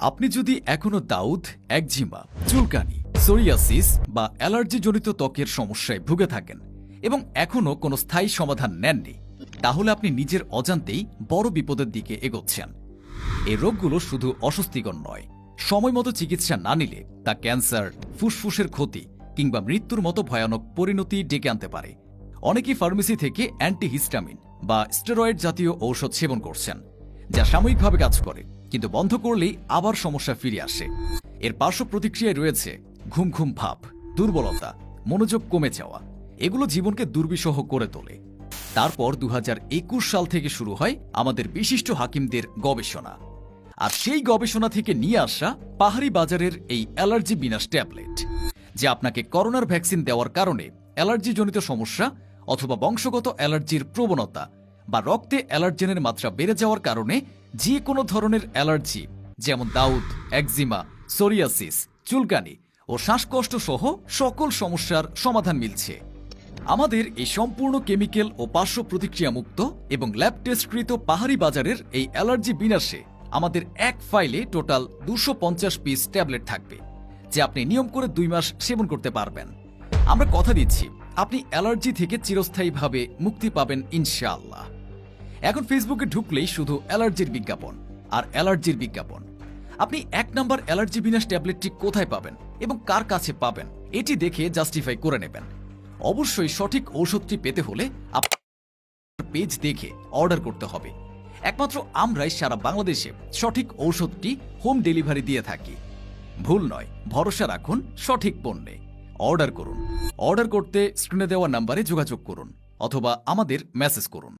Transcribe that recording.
আপনি যদি এখনও দাউদ একজিমা চুলকানি, সোরিয়াসিস বা অ্যালার্জিজনিত ত্বকের সমস্যায় ভুগে থাকেন এবং এখনও কোনো স্থায়ী সমাধান নেননি, তাহলে আপনি নিজের অজান্তেই বড় বিপদের দিকে এগোচ্ছেন। এই রোগগুলো শুধু অস্বস্তিকর নয়, সময় মতো চিকিৎসা না নিলে তা ক্যান্সার, ফুসফুসের ক্ষতি কিংবা মৃত্যুর মতো ভয়ানক পরিণতি ডেকে আনতে পারে। অনেকেই ফার্মেসি থেকে অ্যান্টিহিস্টামিন বা স্টেরয়েড জাতীয় ঔষধ সেবন করছেন, যা সাময়িকভাবে কাজ করে। কিন্তু বন্ধ করলেই আবার সমস্যা ফিরে আসে। এর পার্শ্ব প্রতিক্রিয়ায় রয়েছে ঘুম ঘুম ভাব, দুর্বলতা, মনোযোগ কমে যাওয়া। এগুলো জীবনকে দুর্বিষহ করে তোলে। তারপর দু হাজার একুশ সাল থেকে শুরু হয় আমাদের বিশিষ্ট হাকিমদের গবেষণা। আর সেই গবেষণা থেকে নিয়ে আসা পাহাড়ি বাজারের এই অ্যালার্জি বিনাশ ট্যাবলেট, যে আপনাকে করোনার ভ্যাকসিন দেওয়ার কারণে অ্যালার্জিজনিত সমস্যা অথবা বংশগত অ্যালার্জির প্রবণতা বা রক্তে অ্যালার্জেনের মাত্রা বেড়ে যাওয়ার কারণে যে কোনো ধরনের অ্যালার্জি, যেমন দাউদ, একজিমা, সোরিয়াসিস, চুলকানি ও শ্বাসকষ্ট সহ সকল সমস্যার সমাধান মিলছে। আমাদের এই সম্পূর্ণ কেমিক্যাল ও পার্শ্ব প্রতিক্রিয়া মুক্ত এবং ল্যাব টেস্টকৃত পাহাড়ি বাজারের এই অ্যালার্জি বিনাশে আমাদের এক ফাইলে টোটাল দুশো পঞ্চাশ পিস ট্যাবলেট থাকবে, যে আপনি নিয়ম করে দুই মাস সেবন করতে পারবেন। আমরা কথা দিচ্ছি, আপনি অ্যালার্জি থেকে চিরস্থায়ীভাবে মুক্তি পাবেন ইনশাআল্লাহ। এখন ফেসবুকে ঢুকলেই শুধু অ্যালার্জির বিজ্ঞাপন আর অ্যালার্জির বিজ্ঞাপন। আপনি এক নম্বর অ্যালার্জি বিনাশ ট্যাবলেটটি কোথায় পাবেন এবং কার কাছে পাবেন, এটি দেখে জাস্টিফাই করে নেবেন। অবশ্যই সঠিক ঔষধটি পেতে হলে আপনার পেজ দেখে অর্ডার করতে হবে। একমাত্র আমরাই সারা বাংলাদেশে সঠিক ঔষধটি হোম ডেলিভারি দিয়ে থাকি। ভুল নয়, ভরসা রাখুন সঠিক পণ্যে। অর্ডার করুন। অর্ডার করতে স্ক্রিনে দেওয়া নাম্বারে যোগাযোগ করুন অথবা আমাদের মেসেজ করুন।